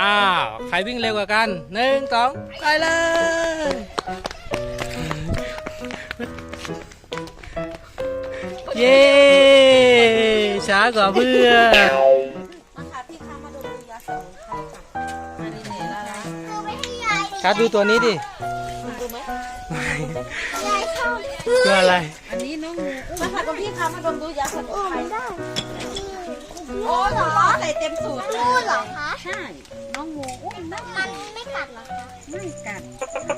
อ้าว ใครวิ่งเร็วกว่ากันหนึ่งสองไปเลย เย้ช้ากว่าเพื่อนคะพี่คะมาดูรับดูตัวนี้ดิดูไหมดูอะไร มาค่ะกับพี่คะมาดมดูยาสมุนไพรได้โอ้เหรอใส่เต็มสูตรเลงูยเหรอคะ ใช่ น้องงูอุ้ยน่ามันไม่กัดเหรอคะ ไม่กัดได้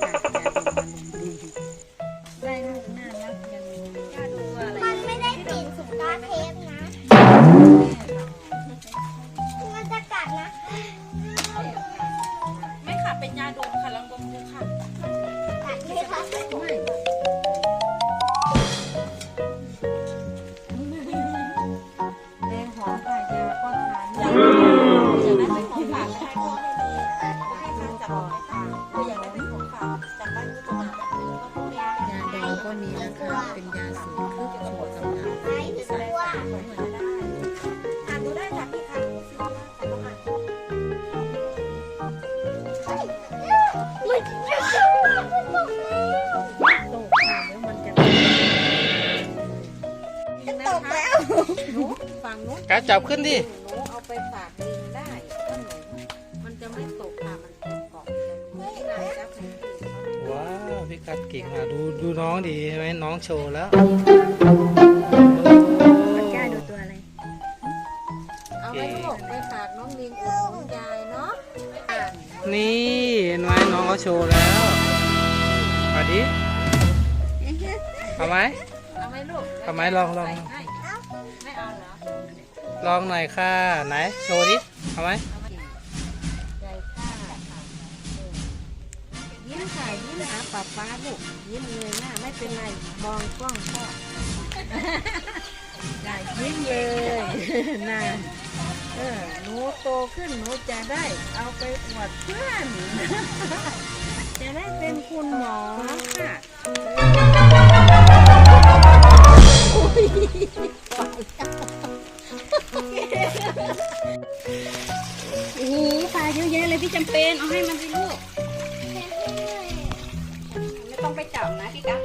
การจับขึ้นดิ หนูเอาไปฝากลิงได้ถ้าหนูมันจะไม่ตกค่ะมันจะเกาะจะมีนายจับให้พี่เขาว้าวพี่กัดเก่งอะดูดูน้องดีไหมน้องโชว์แล้วกล้าดูตัวอะไรเอาไว้ลูกไปฝากน้องลิงอุดหนุนยายเนาะอ่านนี่เห็นไหมน้องเขาโชว์แล้วมาดิเอาไหมเอาไหมลูกเอาไหมลองลอง ไม่เอาเหรอ ลองหน่อยค่ะ ไหน โชว์ดิเอาไหมเอามาใจกล้าค่ะยิ้มค่ะยิ้มหาป้าป้าลูกยิ้มเลยหน้าไม่เป็นไรมองกล้องพ่อได้ยิ้มเลยน่าเออหนูโตขึ้นหนูจะได้เอาไปอวดเพื่อน จะได้เป็นคุณหมอค่ะ โอ้โหปลาเยอะแยะเลยพี่จำเป็น เอาให้มันสิลูก ไม่ต้องไปจับนะพี่กั๊ก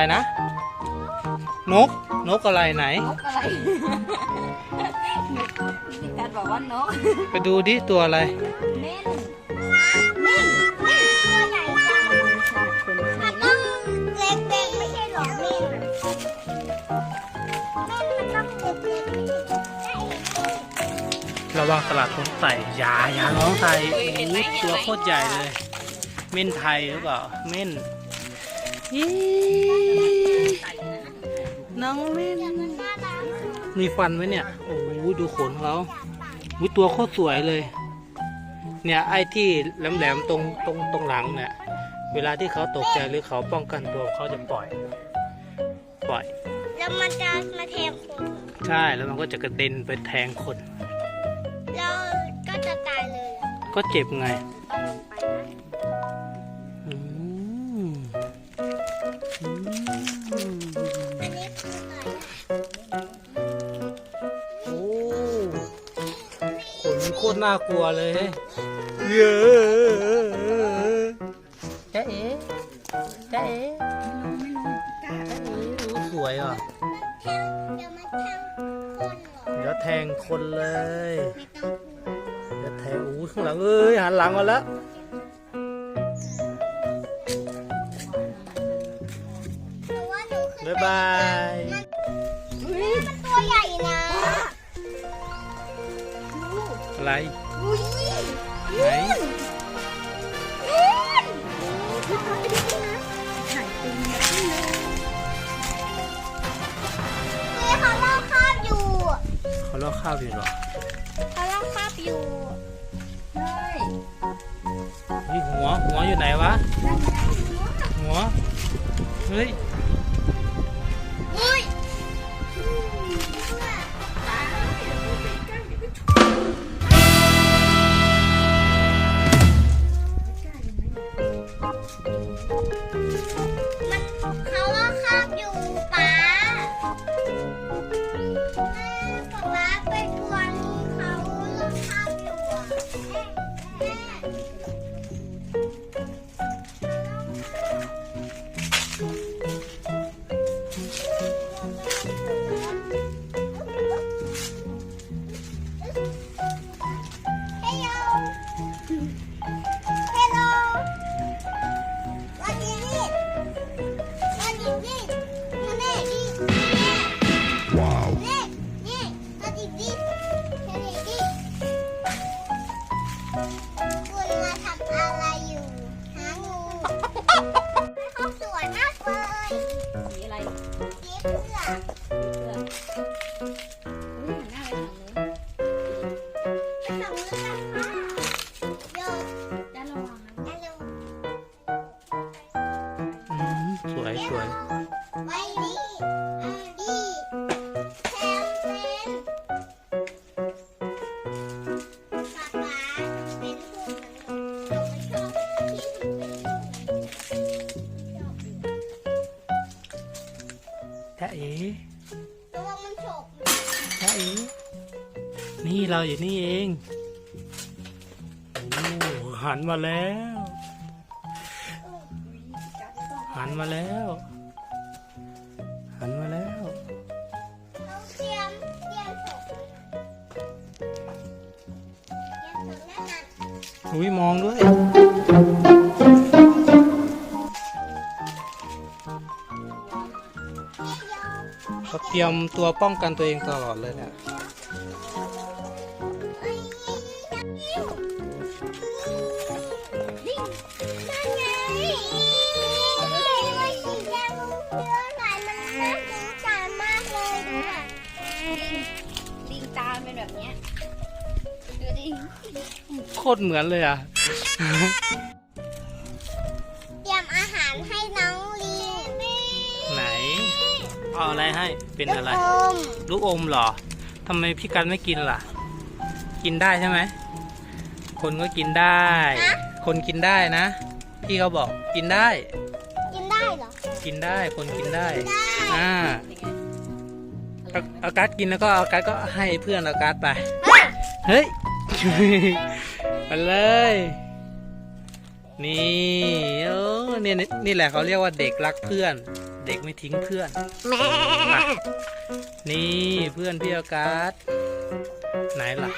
อะไรนะ นก นกอะไรไหน นกอะไรพี่กัดบอกว่านกไปดูดิตัวอะไร เม่นมิ่งมิ่งตัวใหญ่จังคุณมันต้องเล็กๆไม่ใช่หรอมิ่งมิ่งมันต้องเล็กๆไม่ใช่ใช่ระวังตลาดคนใส่ยาอยาน้องใส่โอ้โหตัวโคตรใหญ่เลย เม่นไทยหรือเปล่า เม่น ยี่น้องเม่นมันน่ารักมีฟันไหมเนี่ย โอ้โหดูขนเขาวิตัวโคตรสวยเลย เนี่ยไอ้ที่แหลมๆตรงตรงตรงหลังเนี่ยเวลาที่เขาตกใจหรือเขาป้องกันตัวเขาจะปล่อย ปล่อย แล้วมันจะมาแทงคนใช่แล้วมันก็จะกระเด็นไปแทงคน แล้วก็จะตายเลยอะก็เจ็บไง ตรน่ากลัวเลยเยอะจ๊ะเอ๋จ๊ะเอ๋จ๊ะเอ๋รู้สวยอะแทงเดี๋ยวมันแทงคนเหรอเดี๋ยวแทงคนเลยไม่ต้องกลัวเดี๋ยวแทงอู้ข้างหลังเอ้ยหันหลังมาแล้วหนูว่าหนูขึ้นบ๊ายบาย อะไรอุ้ยไหนนู่นถ่ายเป็นไงเขาลอกคราบอยู่เขาลอกข้าวอยู่เหรอเขาลอกคราบอยู่ใช่นี่หัวหัวอยู่ไหนวะ หัว เฮ้ย เราอยู่นี่เองโอ้หันมาแล้ว หันมาแล้ว หันมาแล้วอุ้ยมองด้วยเฮ้ยโยเขาเตรียมตัวป้องกันตัวเองตลอดเลยเนี่ย ตาเป็นแบบเนี้ยดูดิโคตรเหมือนเลยอะ เตรียมอาหารให้น้องลิงไหน เอาอะไรให้ เป็นอะไร ลูกอมลูกอมเหรอ ทำไมพี่กันไม่กินล่ะ กินได้ใช่ไหม คนก็กินได้ คนกินได้นะ พี่เขาบอกกินได้ กินได้เหรอ กินได้ คนกินได้ ได้ อ่า เป็นไง เอาเอาการ์ดกินแล้วก็เอาการ์ดก็ให้เพื่อนเอาการ์ดไป เฮ้ยไปเลย นี่โอ้เนี่ยนี่แหละเขาเรียกว่าเด็กรักเพื่อน เด็กไม่ทิ้งเพื่อนแม่มานี่เพื่อนพี่เอาการ์ดไหนล่ะ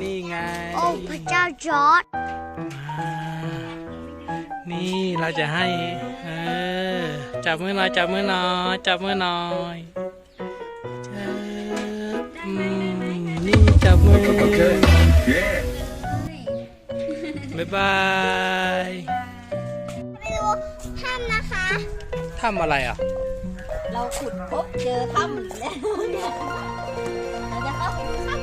นี่ไง โอ้พระเจ้าจอร์ดอ่า นี่เราจะให้เออจับมือหน่อยจับมือหน่อยจับมือหน่อยจับอืมนี่จับมือ บ๊ายบายไปดูถ้ำนะคะ ทำอะไรอะ เราขุดพบเจอถ้ำแล้วเนี่ยเราจะเข้าไปดูถ้ำ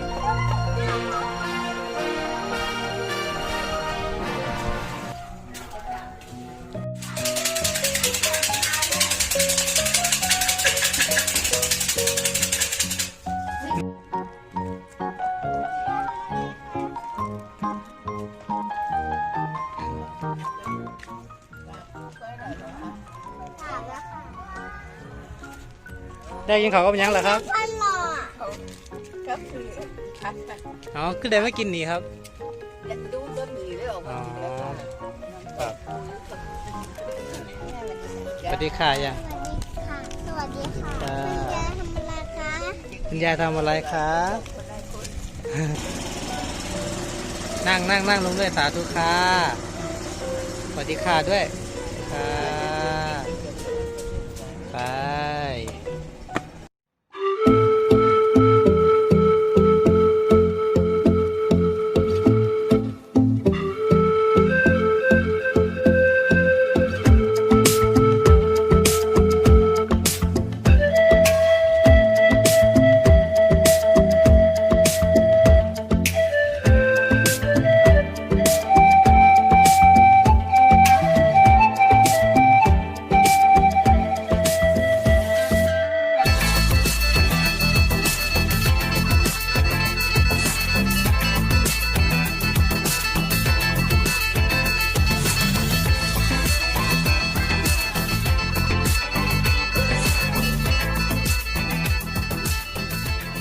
ได้ยินเขาวก็เป็นยังเหรอครับพันหล่อก็คือครับแบบอ๋อคือเดี๋ยวไม่กินหนีครับจะดูก็มีด้วยออกอ๋มาอแล้วก็ครับแม่สวัสดีค่ะยัง สวัสดีค่ะ สวัสดีค่ะจ้าคุณยายทำอะไรคะคุณยายทำอะไรคะนั่งนั่งนั่งลงด้วยสาธุค่ะสวัสดีค่ะด้วยค่ะ